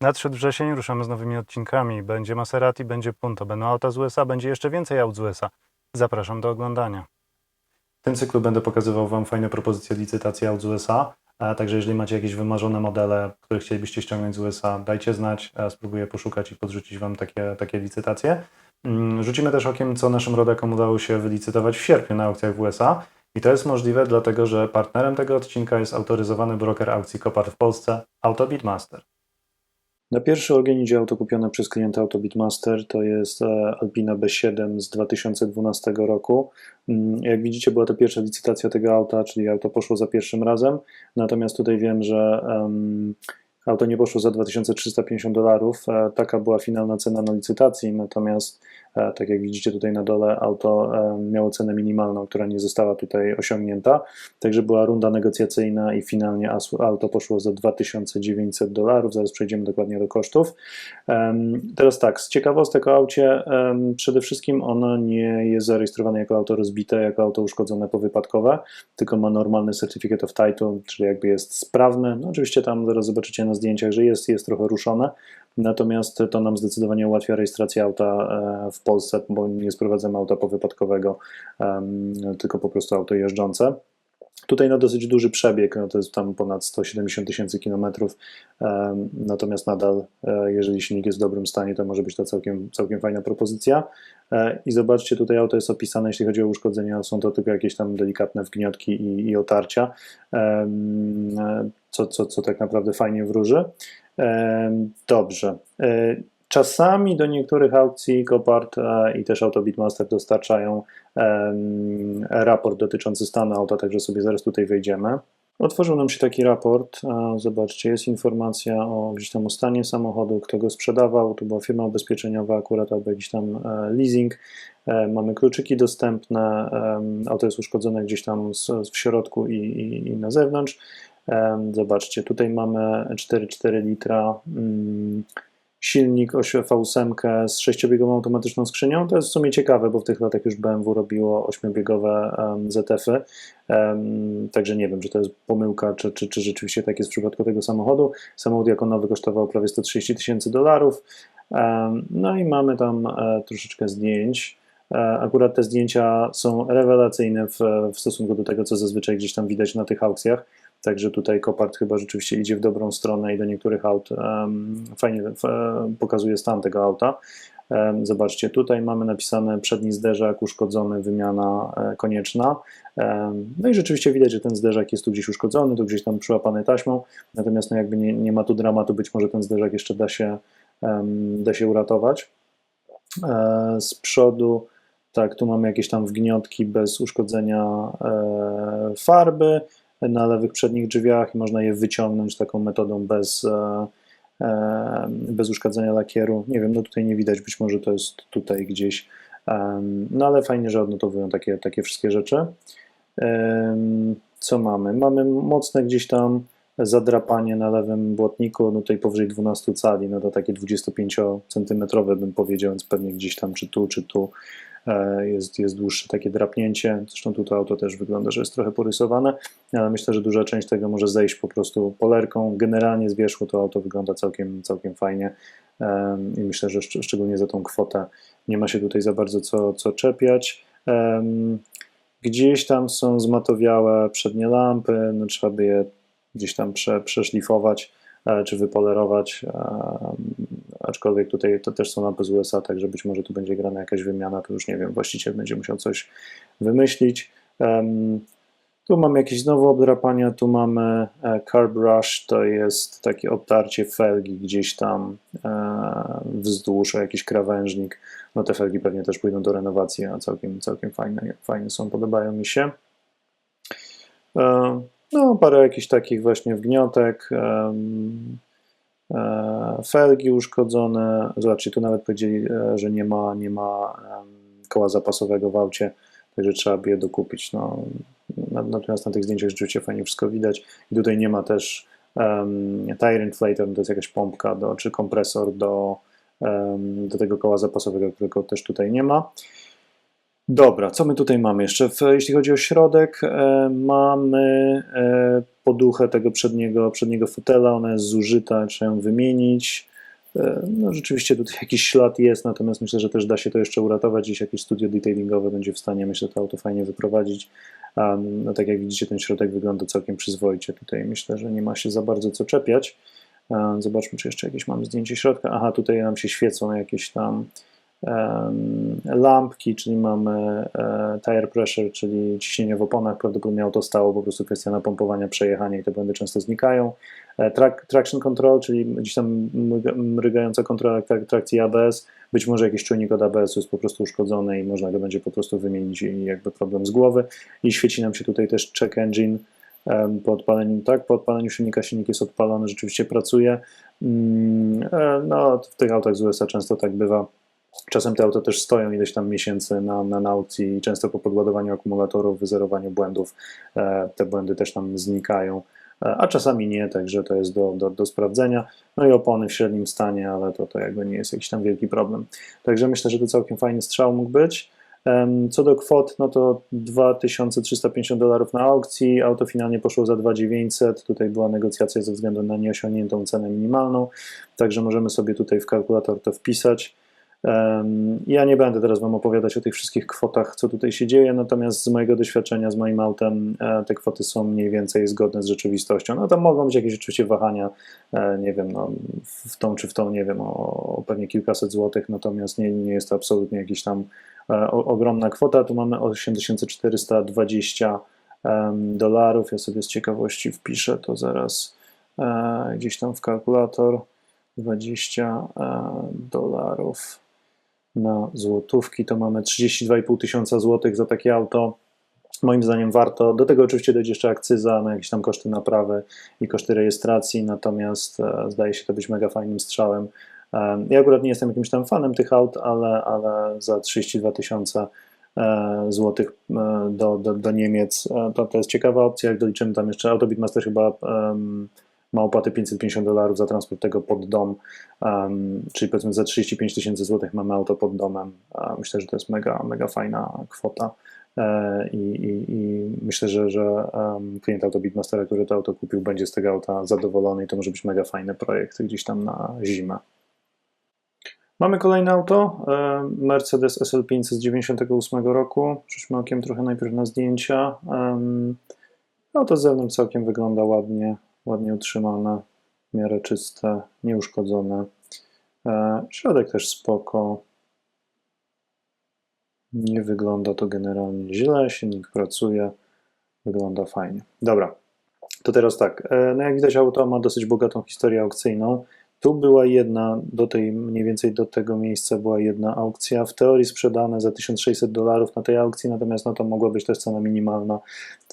Nadszedł wrzesień, ruszamy z nowymi odcinkami. Będzie Maserati, będzie Punto, będą auta z USA, będzie jeszcze więcej aut z USA. Zapraszam do oglądania. W tym cyklu będę pokazywał Wam fajne propozycje licytacji aut z USA. A także jeżeli macie jakieś wymarzone modele, które chcielibyście ściągnąć z USA, dajcie znać, a spróbuję poszukać i podrzucić Wam takie, takie licytacje. Mm, Rzucimy też okiem, co naszym rodakom udało się wylicytować w sierpniu na aukcjach w USA. I to jest możliwe, dlatego że partnerem tego odcinka jest autoryzowany broker aukcji Kopar w Polsce, Autobitmaster. Na pierwszy ogień idzie auto kupione przez klienta Autobitmaster, to jest e, Alpina B7 z 2012 roku. Mm, Jak widzicie, była to pierwsza licytacja tego auta, czyli auto poszło za pierwszym razem, natomiast tutaj wiem, że em, auto nie poszło za 2350 dolarów, e, taka była finalna cena na licytacji, natomiast e, tak jak widzicie tutaj na dole, auto e, miało cenę minimalną, która nie została tutaj osiągnięta, także była runda negocjacyjna i finalnie auto poszło za 2900 dolarów, zaraz przejdziemy dokładnie do kosztów. Teraz tak, z ciekawostek o aucie, przede wszystkim ono nie jest zarejestrowane jako auto rozbite, jako auto uszkodzone powypadkowe, tylko ma normalny certificate of title, czyli jakby jest sprawne. No oczywiście tam zaraz zobaczycie na zdjęciach, że jest, jest trochę ruszone, natomiast to nam zdecydowanie ułatwia rejestrację auta e, w Polsce, bo nie sprowadzamy auta powypadkowego, tylko po prostu auto jeżdżące. Tutaj na dosyć duży przebieg, no to jest tam ponad 170 tysięcy kilometrów, natomiast nadal, e, jeżeli silnik jest w dobrym stanie, to może być to całkiem, całkiem fajna propozycja. E, I zobaczcie, tutaj auto jest opisane, jeśli chodzi o uszkodzenia, są to tylko jakieś tam delikatne wgniotki i, i otarcia, co, co, co tak naprawdę fajnie wróży. Dobrze. E, Czasami do niektórych aukcji Copart e, i też Autobitmaster dostarczają em, raport dotyczący stanu auta, także sobie zaraz tutaj wejdziemy. Otworzył nam się taki raport. e, Zobaczcie, jest informacja o gdzieś tam o stanie samochodu, kto go sprzedawał. To była firma ubezpieczeniowa, akurat albo jakiś tam leasing. Mamy kluczyki dostępne. Auto jest uszkodzone gdzieś tam w środku i, i, i na zewnątrz. Zobaczcie, tutaj mamy 4,4 litra. mm, silnik oś- V8 z sześciobiegową automatyczną skrzynią. To jest w sumie ciekawe, bo w tych latach już BMW robiło ośmiobiegowe ZF-y, także nie wiem, czy to jest pomyłka, czy, czy, czy rzeczywiście tak jest w przypadku tego samochodu. Samochód jako nowy kosztował prawie 130 tysięcy dolarów. No i mamy tam e, troszeczkę zdjęć. E, Akurat te zdjęcia są rewelacyjne w, w stosunku do tego, co zazwyczaj gdzieś tam widać na tych aukcjach. Także tutaj Kopart chyba rzeczywiście idzie w dobrą stronę i do niektórych aut em, fajnie f, pokazuje stan tego auta. Em, Zobaczcie, tutaj mamy napisane przedni zderzak uszkodzony, wymiana e, konieczna. Em, No i rzeczywiście widać, że ten zderzak jest tu gdzieś uszkodzony, tu gdzieś tam przyłapany taśmą, natomiast no jakby nie, nie ma tu dramatu, być może ten zderzak jeszcze da się, em, da się uratować. E, Z przodu, tak, tu mamy jakieś tam wgniotki bez uszkodzenia e, farby na lewych przednich drzwiach i można je wyciągnąć taką metodą bez, e, e, bez uszkadzenia lakieru. Nie wiem, no tutaj nie widać, być może to jest tutaj gdzieś, no ale fajnie, że odnotowują takie, takie wszystkie rzeczy. Co mamy? Mamy mocne gdzieś tam zadrapanie na lewym błotniku, no tutaj powyżej 12 cali, no to takie 25 cm bym powiedział, więc pewnie gdzieś tam czy tu, czy tu jest, jest dłuższe takie drapnięcie. Zresztą tu to auto też wygląda, że jest trochę porysowane, myślę, że duża część tego może zejść po prostu polerką. Generalnie z wierzchu to auto wygląda całkiem, całkiem fajnie em, i myślę, że szcz- szczególnie za tą kwotę nie ma się tutaj za bardzo co, co czepiać. Em, Gdzieś tam są zmatowiałe przednie lampy, no trzeba by je gdzieś tam prze, przeszlifować e, czy wypolerować, aczkolwiek tutaj to też są lampy z USA, także być może tu będzie grana jakaś wymiana, to już nie wiem, właściciel będzie musiał coś wymyślić. Em, Tu mamy jakieś znowu obdrapania, tu mamy car brush, to jest takie obtarcie felgi gdzieś tam e, wzdłuż o jakiś krawężnik. No te felgi pewnie też pójdą do renowacji, a całkiem, całkiem fajne, fajne są, podobają mi się. E, No, parę jakichś takich właśnie wgniotek, felgi uszkodzone. Zobaczcie, tu nawet powiedzieli, e, że nie ma, nie ma koła zapasowego w aucie, także trzeba by je dokupić. No, na- natomiast na tych zdjęciach rzeczywiście fajnie wszystko widać. I tutaj nie ma też um, tire inflator, to jest jakaś pompka do, czy kompresor do, em, do tego koła zapasowego, którego też tutaj nie ma. Dobra, co my tutaj mamy jeszcze? W, jeśli chodzi o środek, e, mamy e, poduchę tego przedniego, przedniego fotela, ona jest zużyta, trzeba ją wymienić. E, No rzeczywiście tutaj jakiś ślad jest, natomiast myślę, że też da się to jeszcze uratować. Gdzieś jakieś studio detailingowe będzie w stanie, myślę, to auto fajnie wyprowadzić. No tak jak widzicie, ten środek wygląda całkiem przyzwoicie. Tutaj myślę, że nie ma się za bardzo co czepiać. Zobaczmy, czy jeszcze jakieś mamy zdjęcie środka. Aha, tutaj nam się świecą jakieś tam lampki, czyli mamy e, tire pressure, czyli ciśnienie w oponach. Prawdopodobnie auto stało, po prostu kwestia napompowania, przejechania i te błędy często znikają. E, traction control, czyli gdzieś tam mryga- mrygająca kontrola trak- trakcji ABS. Być może jakiś czujnik od ABS-u jest po prostu uszkodzony i można go będzie po prostu wymienić i jakby problem z głowy. I świeci nam się tutaj też check engine po odpaleniu, tak, po odpaleniu silnika silnik jest odpalony, rzeczywiście pracuje. Mm, e, No, w tych autach z USA często tak bywa. Czasem te auta też stoją ileś tam miesięcy na, na, na aukcji i często po podładowaniu akumulatorów, wyzerowaniu błędów e, te błędy też tam znikają, e, a czasami nie, także to jest do, do, do sprawdzenia. No i opony w średnim stanie, ale to, to jakby nie jest jakiś tam wielki problem. Także myślę, że to całkiem fajny strzał mógł być. Co do kwot, no to 2350 dolarów na aukcji, auto finalnie poszło za 2900, tutaj była negocjacja ze względu na nieosiągniętą cenę minimalną, także możemy sobie tutaj w kalkulator to wpisać. Ja nie będę teraz Wam opowiadać o tych wszystkich kwotach, co tutaj się dzieje, natomiast z mojego doświadczenia z moim autem e, te kwoty są mniej więcej zgodne z rzeczywistością. No tam mogą być jakieś oczywiście wahania, e, nie wiem, no, w tą czy w tą, nie wiem, o, pewnie kilkaset złotych, natomiast nie, nie jest to absolutnie jakiś tam e, ogromna kwota. Tu mamy 8420 em, dolarów. Ja sobie z ciekawości wpiszę to zaraz gdzieś tam w kalkulator. 20 e, dolarów na złotówki, to mamy 32,5 tysiąca złotych za takie auto. Moim zdaniem warto. Do tego oczywiście dojdzie jeszcze akcyza na jakieś tam koszty naprawy i koszty rejestracji, natomiast e, zdaje się to być mega fajnym strzałem. E, Ja akurat nie jestem jakimś tam fanem tych aut, ale, ale za 32 tysiące e, złotych do, do, do Niemiec to, to jest ciekawa opcja. Jak doliczymy tam jeszcze Autobitmaster chyba em, ma opłatę 550 dolarów za transport tego pod dom, um, czyli powiedzmy za 35 tysięcy złotych mamy auto pod domem. Myślę, że to jest mega, mega fajna kwota. E, I, i, I myślę, że, że um, klient auto Beatmastera, który to auto kupił, będzie z tego auta zadowolony i to może być mega fajny projekt gdzieś tam na zimę. Mamy kolejne auto, Mercedes SL5 z 98 roku. Rzućmy okiem trochę najpierw na zdjęcia. Em, Auto z zewnątrz całkiem wygląda ładnie, ładnie utrzymane, w miarę czyste, nieuszkodzone. E, Środek też spoko. Nie wygląda to generalnie źle, silnik pracuje, wygląda fajnie. Dobra, to teraz tak. e, No jak widać, auto ma dosyć bogatą historię aukcyjną. Tu była jedna, do tej, mniej więcej do tego miejsca była jedna aukcja. W teorii sprzedane za 1600 dolarów na tej aukcji, natomiast no to mogła być też cena minimalna,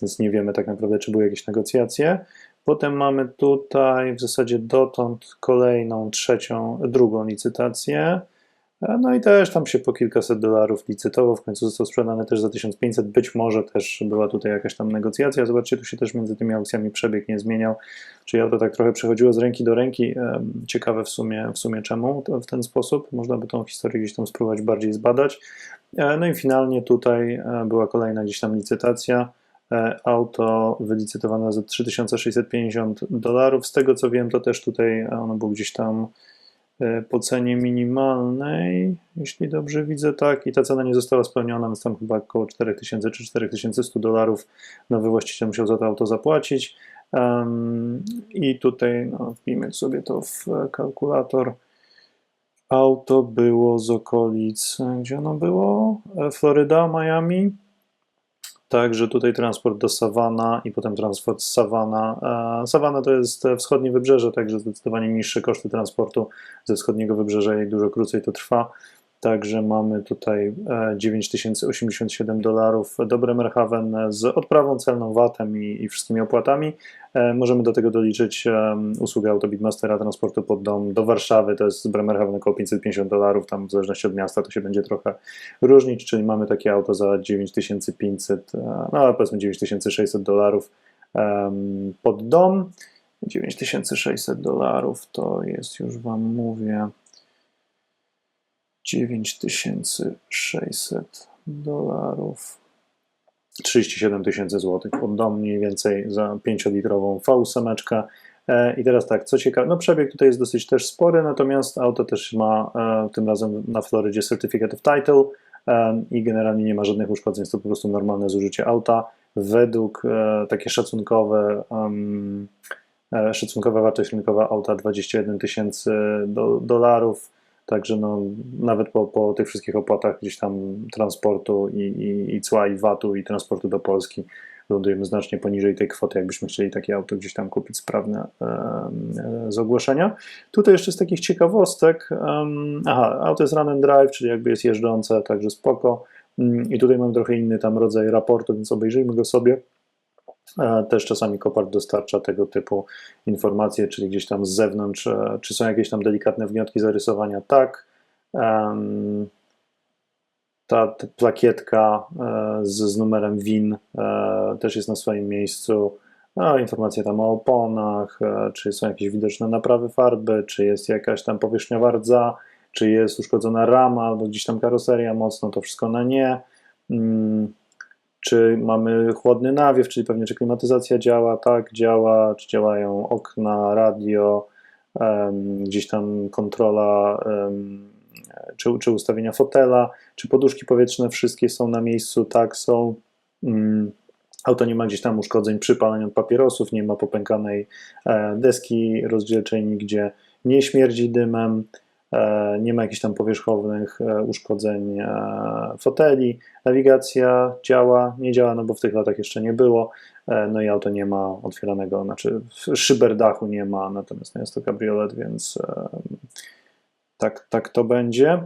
więc nie wiemy tak naprawdę, czy były jakieś negocjacje. Potem mamy tutaj w zasadzie dotąd kolejną, trzecią, drugą licytację. E, No i też tam się po kilkaset dolarów licytował, w końcu został sprzedany też za 1500, być może też była tutaj jakaś tam negocjacja, zobaczcie, tu się też między tymi aukcjami przebieg nie zmieniał, czyli auto tak trochę przechodziło z ręki do ręki, Em, ciekawe w sumie, w sumie czemu w ten sposób, można by tą historię gdzieś tam spróbować bardziej zbadać. E, No i finalnie tutaj e, była kolejna gdzieś tam licytacja, E, auto wylicytowane za 3650 dolarów, z tego co wiem to też tutaj ono było gdzieś tam e, po cenie minimalnej, jeśli dobrze widzę, tak, i ta cena nie została spełniona, więc tam chyba około 4000 czy 4100 dolarów nowy właściciel musiał za to auto zapłacić. Em, I tutaj no, wbijmy sobie to w e, kalkulator. Auto było z okolic, e, gdzie ono było? E, Floryda, Miami. Także tutaj transport do Savana i potem transport z Savana. E, Savana to jest wschodnie wybrzeże, także zdecydowanie niższe koszty transportu ze wschodniego wybrzeża i dużo krócej to trwa. Także mamy tutaj e, 9087 dolarów do Bremerhaven z odprawą celną, VAT-em i, i wszystkimi opłatami. E, Możemy do tego doliczyć em, usługę Autobitmastera transportu pod dom do Warszawy, to jest z Bremerhaven około 550 dolarów, tam w zależności od miasta to się będzie trochę różnić, czyli mamy takie auto za 9500, e, no ale powiedzmy 9600 dolarów pod dom. 9600 dolarów to jest, już Wam mówię, 9600 dolarów 37 tysięcy złotych. Oddam mniej więcej za 5-litrową V8. E, I teraz tak, co ciekawe, no przebieg tutaj jest dosyć też spory, natomiast auto też ma e, tym razem na Florydzie Certificate of Title e, i generalnie nie ma żadnych uszkodzeń, jest to po prostu normalne zużycie auta. Według takie szacunkowe, szacunkowa wartość rynkowa auta 21 tysięcy do, dolarów, także no, nawet po, po tych wszystkich opłatach gdzieś tam transportu i, i, i cła i VAT-u i transportu do Polski lądujemy znacznie poniżej tej kwoty, jakbyśmy chcieli takie auto gdzieś tam kupić sprawne e, z ogłoszenia. Tutaj jeszcze z takich ciekawostek, aha, auto jest run and drive, czyli jakby jest jeżdżące, także spoko. Mm, I tutaj mam trochę inny tam rodzaj raportu, więc obejrzyjmy go sobie. Też czasami Kopart dostarcza tego typu informacje, czyli gdzieś tam z zewnątrz, e, czy są jakieś tam delikatne wnioski zarysowania? Tak. Ta plakietka e, z, z numerem WIN e, też jest na swoim miejscu. No, informacje tam o oponach, czy są jakieś widoczne naprawy farby, czy jest jakaś tam powierzchniowa rdza, czy jest uszkodzona rama, albo gdzieś tam karoseria mocno, to wszystko na nie. Czy mamy chłodny nawiew, czyli pewnie czy klimatyzacja działa, tak, działa, czy działają okna, radio, gdzieś tam kontrola, czy, czy ustawienia fotela, czy poduszki powietrzne, wszystkie są na miejscu, tak, są. Mm, Auto nie ma gdzieś tam uszkodzeń przy paleniu papierosów, nie ma popękanej e, deski rozdzielczej nigdzie, nie śmierdzi dymem, nie ma jakichś tam powierzchownych e, uszkodzeń e, foteli, nawigacja działa, nie działa, no bo w tych latach jeszcze nie było, e, no i auto nie ma otwieranego, znaczy szyber dachu nie ma, natomiast no jest to kabriolet, więc e, tak, tak to będzie.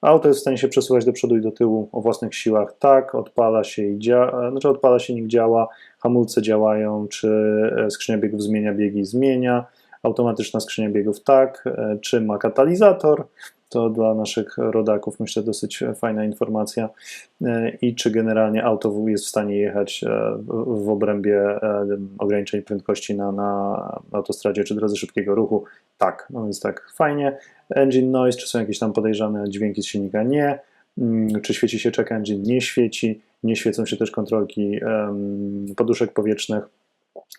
Auto jest w stanie się przesuwać do przodu i do tyłu o własnych siłach. Tak, odpala się i działa, znaczy odpala się, nikt działa, hamulce działają, czy e, skrzynia biegów zmienia biegi, zmienia. Automatyczna skrzynia biegów tak, E, czy ma katalizator, to dla naszych rodaków myślę dosyć fajna informacja. E, I czy generalnie auto jest w stanie jechać e, w obrębie ograniczeń prędkości na, na autostradzie czy drodze szybkiego ruchu. Tak, no więc tak fajnie. Engine noise, czy są jakieś tam podejrzane dźwięki z silnika? Nie. Mm, Czy świeci się check engine? Nie świeci. Nie świecą się też kontrolki poduszek powietrznych.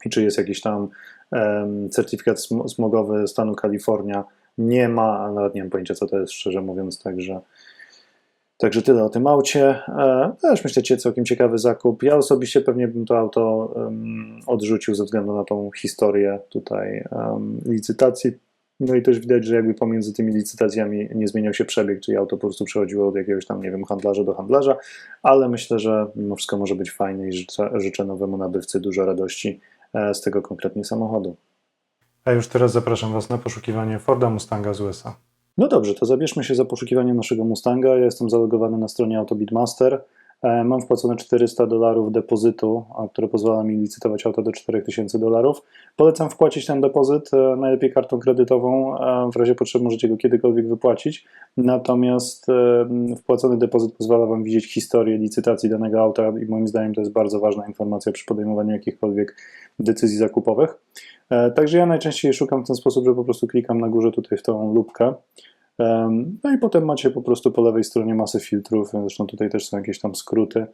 I czy jest jakiś tam em, certyfikat sm- smogowy stanu Kalifornia? Nie ma, nawet nie mam pojęcia, co to jest, szczerze mówiąc, także. Także tyle o tym aucie. E, Też myślę, całkiem ciekawy zakup. Ja osobiście pewnie bym to auto em, odrzucił ze względu na tą historię tutaj em, licytacji. No i też widać, że jakby pomiędzy tymi licytacjami nie zmieniał się przebieg, czyli auto po prostu przechodziło od jakiegoś tam, nie wiem, handlarza do handlarza, ale myślę, że mimo wszystko może być fajne i życzę, życzę nowemu nabywcy dużo radości z tego konkretnie samochodu. A już teraz zapraszam Was na poszukiwanie Forda Mustanga z USA. No dobrze, to zabierzmy się za poszukiwanie naszego Mustanga. Ja jestem zalogowany na stronie Autobitmaster. E, Mam wpłacone 400 dolarów depozytu, które pozwala mi licytować auto do 4000 dolarów. Polecam wpłacić ten depozyt, e, najlepiej kartą kredytową. e, W razie potrzeby możecie go kiedykolwiek wypłacić. Natomiast wpłacony depozyt pozwala Wam widzieć historię licytacji danego auta i moim zdaniem to jest bardzo ważna informacja przy podejmowaniu jakichkolwiek decyzji zakupowych. Także ja najczęściej szukam w ten sposób, że po prostu klikam na górze tutaj w tą lupkę. No i potem macie po prostu po lewej stronie masę filtrów, zresztą tutaj też są jakieś tam skróty.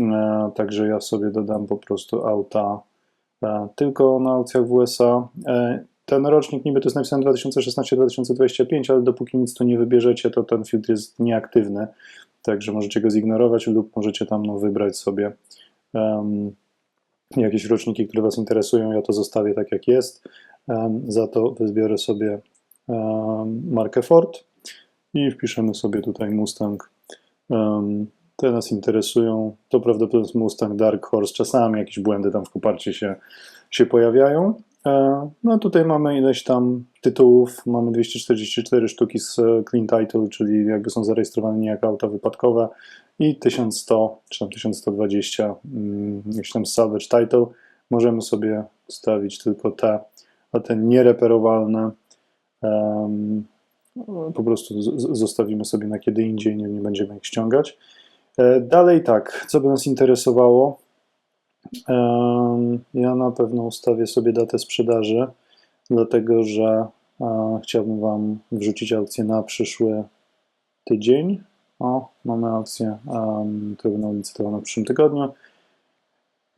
E, Także ja sobie dodam po prostu auta e, tylko na aukcjach w USA. E, Ten rocznik niby to jest napisane 2016-2025, ale dopóki nic tu nie wybierzecie, to ten filtr jest nieaktywny. Także możecie go zignorować lub możecie tam no, wybrać sobie em, jakieś roczniki, które Was interesują. Ja to zostawię tak jak jest. Em, Za to wybiorę sobie markę Ford i wpiszemy sobie tutaj Mustang. Em, Te nas interesują. To prawdopodobnie jest Mustang Dark Horse. Czasami jakieś błędy tam w koparcie się, się pojawiają. E, No tutaj mamy ileś tam tytułów. Mamy 244 sztuki z e, Clean Title, czyli jakby są zarejestrowane nie jako auta wypadkowe i 1100 czy tam 1120 mm, jakiś tam salvage title. Możemy sobie stawić tylko te, a te niereperowalne po prostu zostawimy sobie na kiedy indziej, nie, będziemy ich ściągać. E, Dalej tak, co by nas interesowało? Ja na pewno ustawię sobie datę sprzedaży, dlatego że e, chciałbym Wam wrzucić aukcję na przyszły tydzień. O, mamy aukcję, która będą licytowana w przyszłym tygodniu.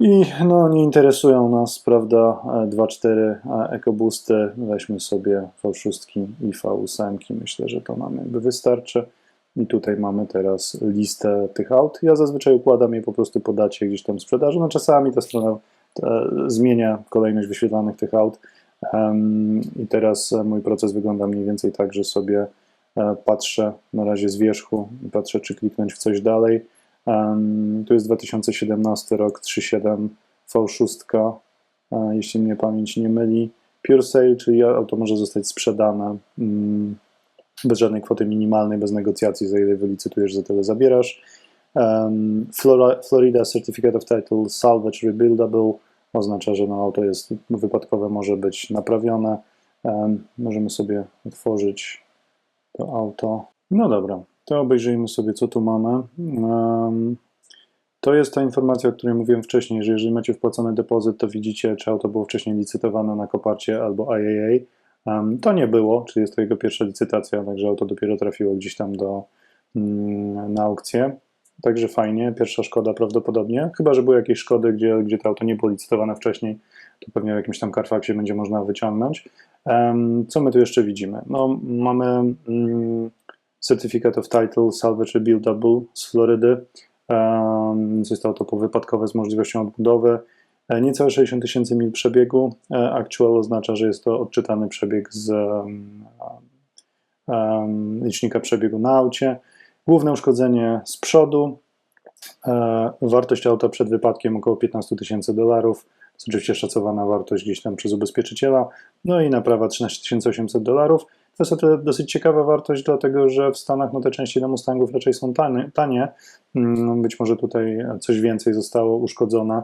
I no, nie interesują nas, prawda, e, 2.4 EcoBoosty. Weźmy sobie V6 i V8. Myślę, że to nam jakby wystarczy. I tutaj mamy teraz listę tych aut. Ja zazwyczaj układam je po prostu po dacie gdzieś tam sprzedaży. No czasami ta strona e, zmienia kolejność wyświetlanych tych aut. I teraz e, mój proces wygląda mniej więcej tak, że sobie e, patrzę na razie z wierzchu patrzę, czy kliknąć w coś dalej. Tu jest 2017 rok 3.7 V6, e, jeśli mnie pamięć nie myli. Pure Sale, czyli auto może zostać sprzedane mm, bez żadnej kwoty minimalnej, bez negocjacji, za ile wylicytujesz, za tyle zabierasz. Florida Certificate of Title Salvage Rebuildable oznacza, że no, auto jest wypadkowe, może być naprawione. Em, Możemy sobie otworzyć to auto. No dobra, to obejrzyjmy sobie, co tu mamy. To jest ta informacja, o której mówiłem wcześniej, że jeżeli macie wpłacony depozyt, to widzicie, czy auto było wcześniej licytowane na koparcie albo IAA. To nie było, czyli jest to jego pierwsza licytacja, także auto dopiero trafiło gdzieś tam do, mm, na aukcję. Także fajnie, pierwsza szkoda prawdopodobnie. Chyba, że były jakieś szkody, gdzie, gdzie to auto nie było licytowane wcześniej, to pewnie w jakimś tam Carfaxie będzie można wyciągnąć. Co my tu jeszcze widzimy? No, mamy mm, Certificate of Title Salvage Rebuildable z Florydy. Jest to auto powypadkowe z możliwością odbudowy. E, Niecałe 60 tysięcy mil przebiegu. E, Actual oznacza, że jest to odczytany przebieg z licznika przebiegu na aucie. Główne uszkodzenie z przodu. E, Wartość auta przed wypadkiem około 15 tysięcy dolarów. Oczywiście szacowana wartość gdzieś tam przez ubezpieczyciela. No i naprawa 13 800 dolarów. To jest o dosyć ciekawa wartość, dlatego że w Stanach no, te części do Mustangów raczej są tanie. tanie. Mm, Być może tutaj coś więcej zostało uszkodzone.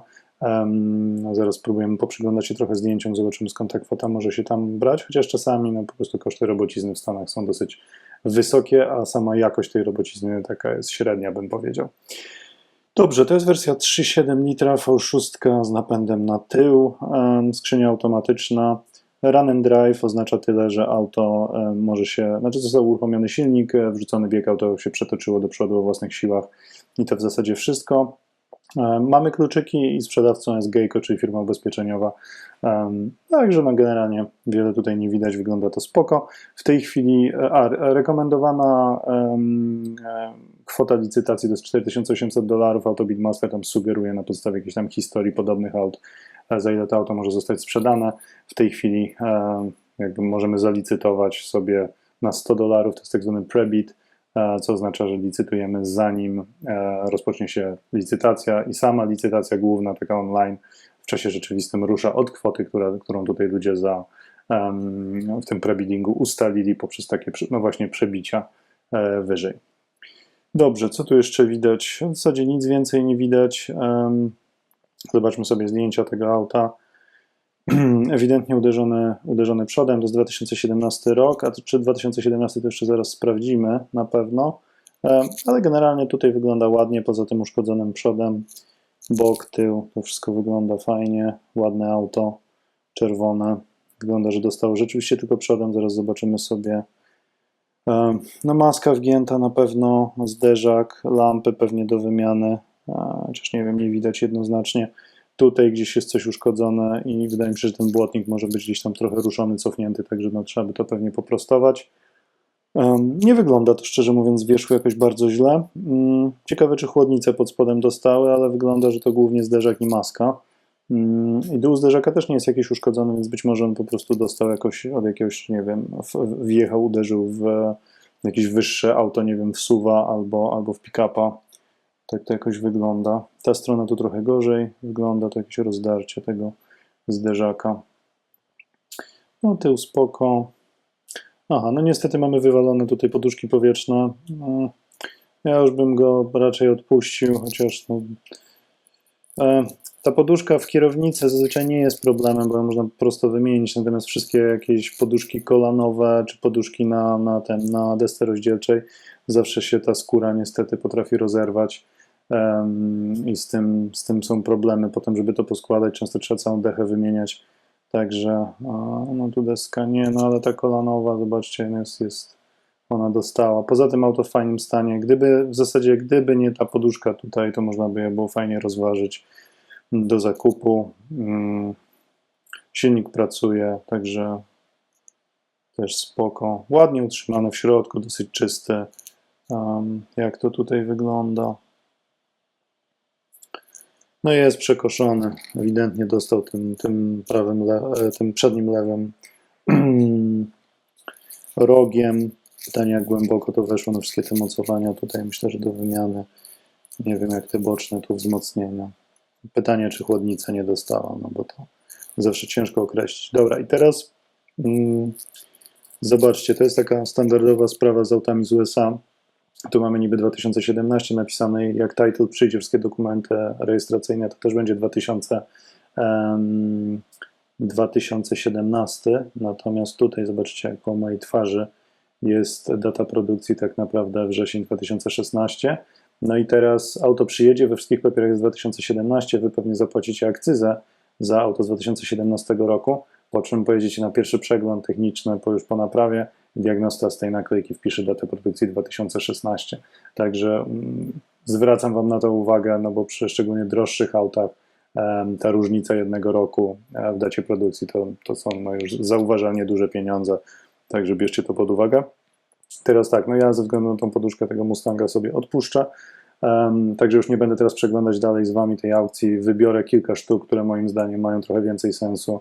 No, zaraz spróbujemy poprzyglądać się trochę zdjęciom, zobaczymy skąd ta kwota może się tam brać, chociaż czasami no, po prostu koszty robocizny w Stanach są dosyć wysokie, a sama jakość tej robocizny taka jest średnia, bym powiedział. Dobrze, to jest wersja 3,7 litra V6 z napędem na tył, em, skrzynia automatyczna. Run and drive oznacza tyle, że auto em, może się, znaczy został uruchomiony silnik, e, wrzucony bieg, auto się przetoczyło do przodu o własnych siłach i to w zasadzie wszystko. E, Mamy kluczyki i sprzedawcą jest Geico, czyli firma ubezpieczeniowa. Em, Także no generalnie wiele tutaj nie widać, wygląda to spoko. W tej chwili e, a, rekomendowana e, kwota licytacji to jest 4800 dolarów. Auto Beatmaster tam sugeruje na podstawie jakiejś tam historii podobnych aut, e, za ile to auto może zostać sprzedane. W tej chwili e, jakby możemy zalicytować sobie na 100 dolarów, to jest tak zwany prebid, e, co oznacza, że licytujemy zanim e, rozpocznie się licytacja i sama licytacja główna, taka online, w czasie rzeczywistym rusza od kwoty, która, którą tutaj ludzie za, w tym prebiddingu ustalili poprzez takie no właśnie przebicia e, wyżej. Dobrze, co tu jeszcze widać? W zasadzie nic więcej nie widać. Zobaczmy sobie zdjęcia tego auta. Ewidentnie uderzony, uderzony przodem, to jest 2017 rok, a czy 2017 to jeszcze zaraz sprawdzimy na pewno. Em, Ale generalnie tutaj wygląda ładnie, poza tym uszkodzonym przodem. Bok, tył, to wszystko wygląda fajnie. Ładne auto, czerwone. Wygląda, że dostało rzeczywiście tylko przodem. Zaraz zobaczymy sobie. Em, No, maska wgięta na pewno, zderzak, lampy pewnie do wymiany. a, Chociaż nie wiem, nie widać jednoznacznie. Tutaj gdzieś jest coś uszkodzone i wydaje mi się, że ten błotnik może być gdzieś tam trochę ruszony, cofnięty, także no, trzeba by to pewnie poprostować. Nie wygląda to szczerze mówiąc z wierzchu jakoś bardzo źle. Mm, Ciekawe, czy chłodnice pod spodem dostały, ale wygląda, że to głównie zderzak i maska. Mm, I dół zderzaka też nie jest jakiś uszkodzony, więc być może on po prostu dostał jakoś od jakiegoś, nie wiem, w- wjechał, uderzył w jakieś wyższe auto, nie wiem, w suwa albo, albo w pick-upa. Tak to jakoś wygląda. Ta strona tu trochę gorzej wygląda, to jakieś rozdarcie tego zderzaka. No tył spoko. Aha, no niestety mamy wywalone tutaj poduszki powietrzne. No, ja już bym go raczej odpuścił, chociaż no, e, ta poduszka w kierownicy zazwyczaj nie jest problemem, bo można prosto wymienić, natomiast wszystkie jakieś poduszki kolanowe czy poduszki na, na, ten, na desce rozdzielczej, zawsze się ta skóra niestety potrafi rozerwać i z tym, z tym są problemy potem, żeby to poskładać, często trzeba całą dechę wymieniać, także no tu deska nie, no ale ta kolanowa, zobaczcie, jest, jest ona dostała. Poza tym auto w fajnym stanie. Gdyby w zasadzie, gdyby nie ta poduszka tutaj, to można by je było fajnie rozważyć. do zakupu. Mm, Silnik pracuje, także też spoko. Ładnie utrzymany w środku, dosyć czysty. Jak to tutaj wygląda? No jest przekoszony. Ewidentnie dostał tym, tym prawym, e, tym przednim lewym rogiem. Pytanie, jak głęboko to weszło na wszystkie te mocowania. Tutaj myślę, że do wymiany. Nie wiem, jak te boczne tu wzmocnienia. Pytanie, czy chłodnica nie dostała, no bo to zawsze ciężko określić. Dobra, i teraz mm, zobaczcie, to jest taka standardowa sprawa z autami z USA. Tu mamy niby 2017 napisane, jak title przyjdzie, wszystkie dokumenty rejestracyjne, to też będzie 2000, em, 2017. Natomiast tutaj zobaczcie, jak po mojej twarzy jest data produkcji tak naprawdę wrzesień 2016. No i teraz auto przyjedzie, we wszystkich papierach jest 2017, wy pewnie zapłacicie akcyzę za auto z 2017 roku, po czym pojedziecie na pierwszy przegląd techniczny po już po naprawie diagnosta z tej naklejki wpisze datę produkcji 2016. Także mm, zwracam Wam na to uwagę, no bo przy szczególnie droższych autach ta różnica jednego roku e, w dacie produkcji to, to są no już zauważalnie duże pieniądze, także bierzcie to pod uwagę. Teraz tak, no ja ze względu na tą poduszkę tego Mustanga sobie odpuszczę, um, także już nie będę teraz przeglądać dalej z Wami tej aukcji, wybiorę kilka sztuk, które moim zdaniem mają trochę więcej sensu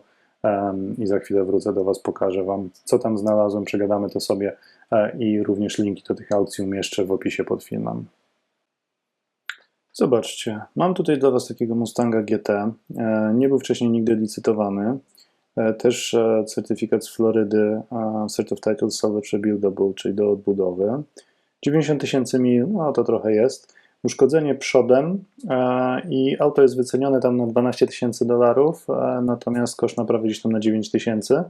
i za chwilę wrócę do Was, pokażę Wam, co tam znalazłem, przegadamy to sobie e, i również linki do tych aukcji umieszczę w opisie pod filmem. Zobaczcie, mam tutaj dla Was takiego Mustanga GT, e, nie był wcześniej nigdy licytowany, E, Też certyfikat z Florydy, Cert of Title Salvage Rebuildable, czyli do odbudowy. 90 tysięcy mil, no to trochę jest. Uszkodzenie przodem e, i auto jest wycenione tam na 12 tysięcy dolarów, e, natomiast koszt naprawy gdzieś tam na 9 tysięcy.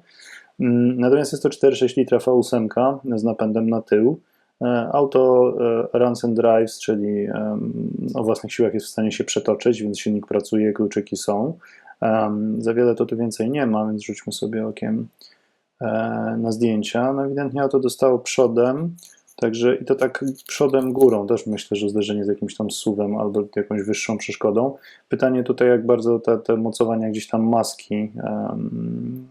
Mm, Natomiast jest to 4,6 litra V8 z napędem na tył. E, Auto runs and drives, czyli o własnych siłach jest w stanie się przetoczyć, więc silnik pracuje, kluczyki są. Za wiele to tu więcej nie ma, więc rzućmy sobie okiem na zdjęcia. No ewidentnie auto dostało przodem, także i to tak przodem górą, też myślę, że zderzenie z jakimś tam suwem albo jakąś wyższą przeszkodą. Pytanie tutaj, jak bardzo te, te mocowania gdzieś tam maski em,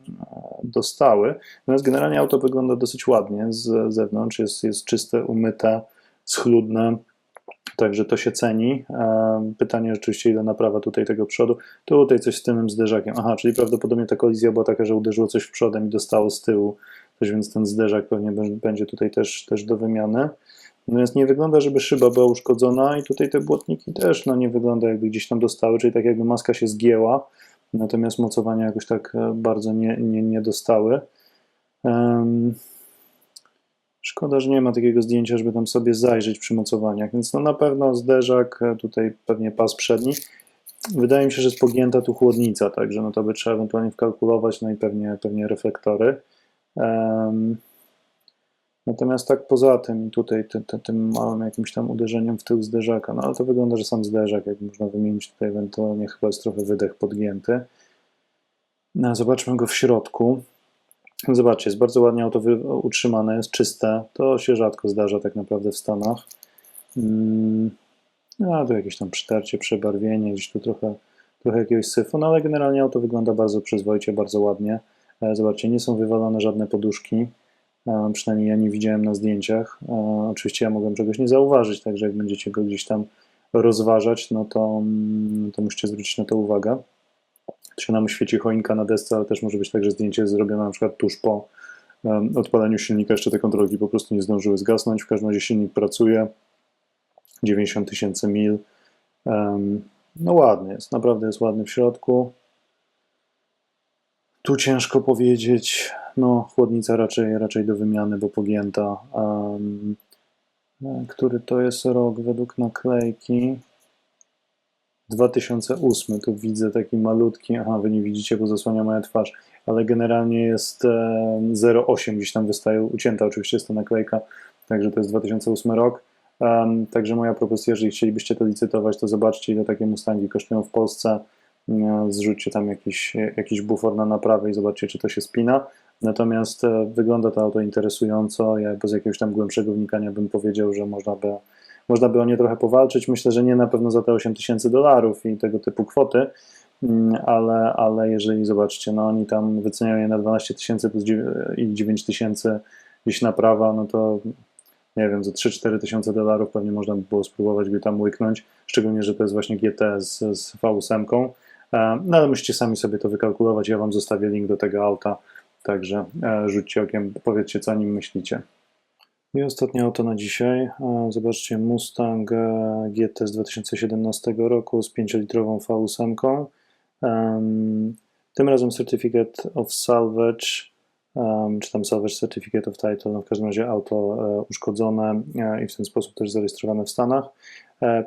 dostały. Natomiast generalnie auto wygląda dosyć ładnie z zewnątrz, jest, jest czyste, umyte, schludne. Także to się ceni. Pytanie rzeczywiście, ile naprawa tutaj tego przodu. Tutaj coś z tym zderzakiem. Aha, czyli prawdopodobnie ta kolizja była taka, że uderzyło coś w przodem i dostało z tyłu. Też więc ten zderzak pewnie bę- będzie tutaj też, też do wymiany. Natomiast nie wygląda, żeby szyba była uszkodzona i tutaj te błotniki też no, nie wygląda jakby gdzieś tam dostały, czyli tak jakby maska się zgięła, natomiast mocowania jakoś tak e, bardzo nie, nie, nie dostały. Em, Szkoda, że nie ma takiego zdjęcia, żeby tam sobie zajrzeć przy mocowaniach, więc no na pewno zderzak, e, tutaj pewnie pas przedni. Wydaje mi się, że jest pogięta tu chłodnica, także no to by trzeba ewentualnie wkalkulować, no i pewnie, pewnie reflektory. Natomiast tak poza tym, tutaj ty, ty, tym małym jakimś tam uderzeniem w tył zderzaka, no ale to wygląda, że sam zderzak, jak można wymienić tutaj ewentualnie chyba jest trochę wydech podgięty. No, zobaczmy go w środku. Zobaczcie, jest bardzo ładnie auto utrzymane, jest czyste. To się rzadko zdarza tak naprawdę w Stanach. Mm, No, tu jakieś tam przytarcie, przebarwienie, gdzieś tu trochę, trochę jakiegoś syfu, no ale generalnie auto wygląda bardzo przyzwoicie, bardzo ładnie. E, Zobaczcie, nie są wywalone żadne poduszki, e, przynajmniej ja nie widziałem na zdjęciach. E, Oczywiście ja mogłem czegoś nie zauważyć, także jak będziecie go gdzieś tam rozważać, no to, mm, to musicie zwrócić na to uwagę. Się nam świeci choinka na desce, ale też może być tak, że zdjęcie jest zrobione na przykład tuż po odpaleniu silnika, jeszcze te kontrolki po prostu nie zdążyły zgasnąć. W każdym razie silnik pracuje, 90 tysięcy mil. No ładny jest, naprawdę jest ładny w środku. Tu ciężko powiedzieć, no chłodnica raczej, raczej do wymiany, bo pogięta. E, Który to jest rok według naklejki? 2008, tu widzę taki malutki, aha, wy nie widzicie, bo zasłania moja twarz, ale generalnie jest e, 0,8 gdzieś tam wystaje, ucięta oczywiście jest to naklejka, także to jest 2008 rok. Em, Także moja propozycja, jeżeli chcielibyście to licytować, to zobaczcie, ile takie Mustangi kosztują w Polsce. Zrzućcie tam jakiś, jakiś bufor na naprawę i zobaczcie, czy to się spina. Natomiast e, wygląda to auto interesująco. Ja bez jakiegoś tam głębszego wnikania bym powiedział, że można by, można by o nie trochę powalczyć. Myślę, że nie na pewno za te 8 tysięcy dolarów i tego typu kwoty. Mm, ale, ale jeżeli zobaczcie, no oni tam wyceniają je na 12 tysięcy plus i 9 tysięcy gdzieś naprawa, no to nie wiem, za 3-4 tysiące dolarów pewnie można by było spróbować go tam łyknąć, szczególnie, że to jest właśnie GT z, z V8. E, No ale musicie sami sobie to wykalkulować, ja Wam zostawię link do tego auta, także e, rzućcie okiem, powiedzcie co o nim myślicie. I ostatnie auto na dzisiaj. E, Zobaczcie, Mustang GT z 2017 roku z 5-litrową V8. Em, Tym razem Certificate of Salvage, czy tam Salvage Certificate of Title, no w każdym razie auto uszkodzone i w ten sposób też zarejestrowane w Stanach.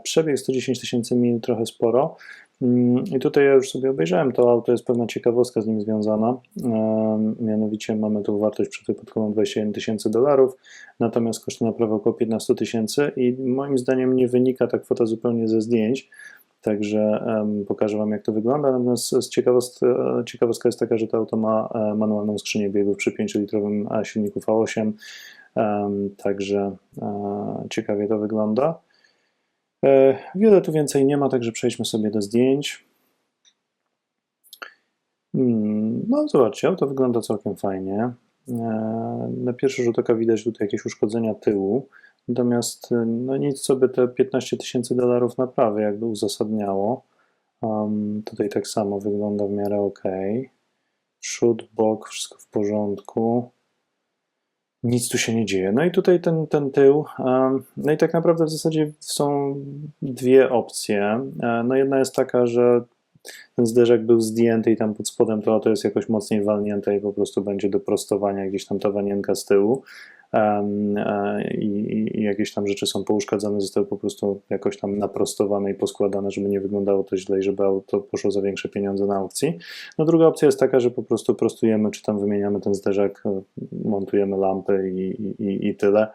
Przebieg 110 tysięcy mil, trochę sporo. Mm, I tutaj ja już sobie obejrzałem to auto, jest pewna ciekawostka z nim związana. Mianowicie mamy tu wartość przywypadkową 21 tysięcy dolarów, natomiast koszty naprawy około 15 tysięcy i moim zdaniem nie wynika ta kwota zupełnie ze zdjęć. Także pokażę Wam, jak to wygląda. Natomiast ciekawostka, ciekawostka jest taka, że to auto ma e, manualną skrzynię biegów przy 5-litrowym e, silniku V8. Em, Także e, ciekawie to wygląda. E, Wiele tu więcej nie ma, także przejdźmy sobie do zdjęć. Hmm, No, zobaczcie, auto wygląda całkiem fajnie. E, Na pierwszy rzut oka widać tutaj jakieś uszkodzenia tyłu, natomiast e, no nic, by te 15 tysięcy dolarów naprawy jakby uzasadniało. Um, tutaj tak samo wygląda w miarę ok. Przód, bok, wszystko w porządku. Nic tu się nie dzieje. No i tutaj ten, ten tył. em, No i tak naprawdę w zasadzie są dwie opcje. E, No jedna jest taka, że ten zderzak był zdjęty i tam pod spodem to auto jest jakoś mocniej walnięte i po prostu będzie do prostowania gdzieś tam ta wanienka z tyłu. E, I, i, jakieś tam rzeczy są pouszkadzane, zostały po prostu jakoś tam naprostowane i poskładane, żeby nie wyglądało to źle i żeby auto poszło za większe pieniądze na aukcji. No druga opcja jest taka, że po prostu prostujemy, czy tam wymieniamy ten zderzak, e, montujemy lampy i, i, i tyle.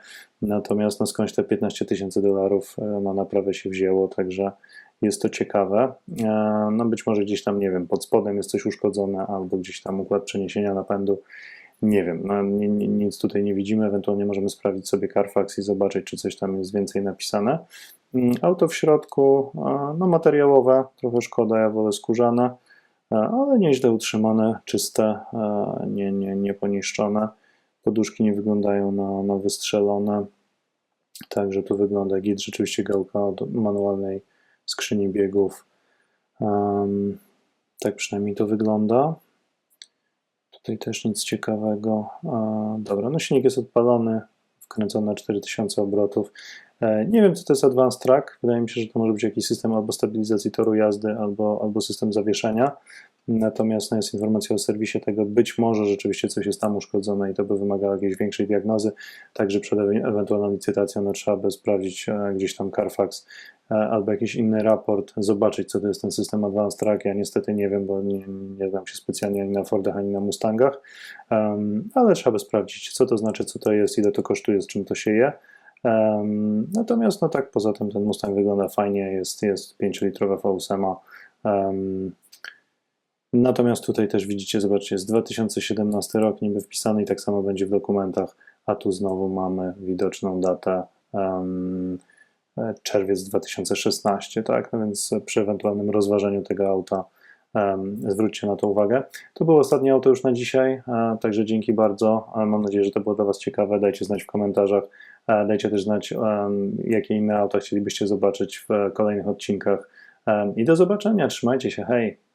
Natomiast no skądś te 15 tysięcy dolarów e, na naprawę się wzięło, także jest to ciekawe. No być może gdzieś tam, nie wiem, pod spodem jest coś uszkodzone, albo gdzieś tam układ przeniesienia napędu. Nie wiem, no, ni- ni- nic tutaj nie widzimy. Ewentualnie możemy sprawdzić sobie Carfax i zobaczyć, czy coś tam jest więcej napisane. Mm, Auto w środku, no materiałowe, trochę szkoda, ja wolę skórzane, e, ale nieźle utrzymane, czyste, e, nie, nie, nie poniszczone. Poduszki nie wyglądają na, na wystrzelone. Także tu wygląda git, rzeczywiście gałka od manualnej skrzyni biegów. Em, tak przynajmniej to wygląda. Tutaj też nic ciekawego. Dobra, no silnik jest odpalony, wkręcony na 4000 obrotów. E, nie wiem, co to jest Advanced Track. Wydaje mi się, że to może być jakiś system albo stabilizacji toru jazdy, albo, albo system zawieszenia. Natomiast no, jest informacja o serwisie tego, być może rzeczywiście coś jest tam uszkodzone i to by wymagało jakiejś większej diagnozy. Także przed ewe- ewentualną licytacją no, trzeba by sprawdzić e, gdzieś tam Carfax e, albo jakiś inny raport, zobaczyć, co to jest ten system Advanced Track. Ja niestety nie wiem, bo nie, nie znam się specjalnie ani na Fordach, ani na Mustangach, Em, ale trzeba by sprawdzić, co to znaczy, co to jest, ile to kosztuje, z czym to się je. Em, Natomiast no tak, poza tym ten Mustang wygląda fajnie, jest, jest 5-litrowa V8. em, Natomiast tutaj też widzicie, zobaczcie, jest 2017 rok niby wpisany i tak samo będzie w dokumentach, a tu znowu mamy widoczną datę e, czerwiec 2016, tak? No więc przy ewentualnym rozważeniu tego auta em, zwróćcie na to uwagę. To było ostatnie auto już na dzisiaj, e, także dzięki bardzo. E, Mam nadzieję, że to było dla Was ciekawe. Dajcie znać w komentarzach. E, Dajcie też znać, em, jakie inne auta chcielibyście zobaczyć w kolejnych odcinkach. I do zobaczenia. Trzymajcie się. Hej!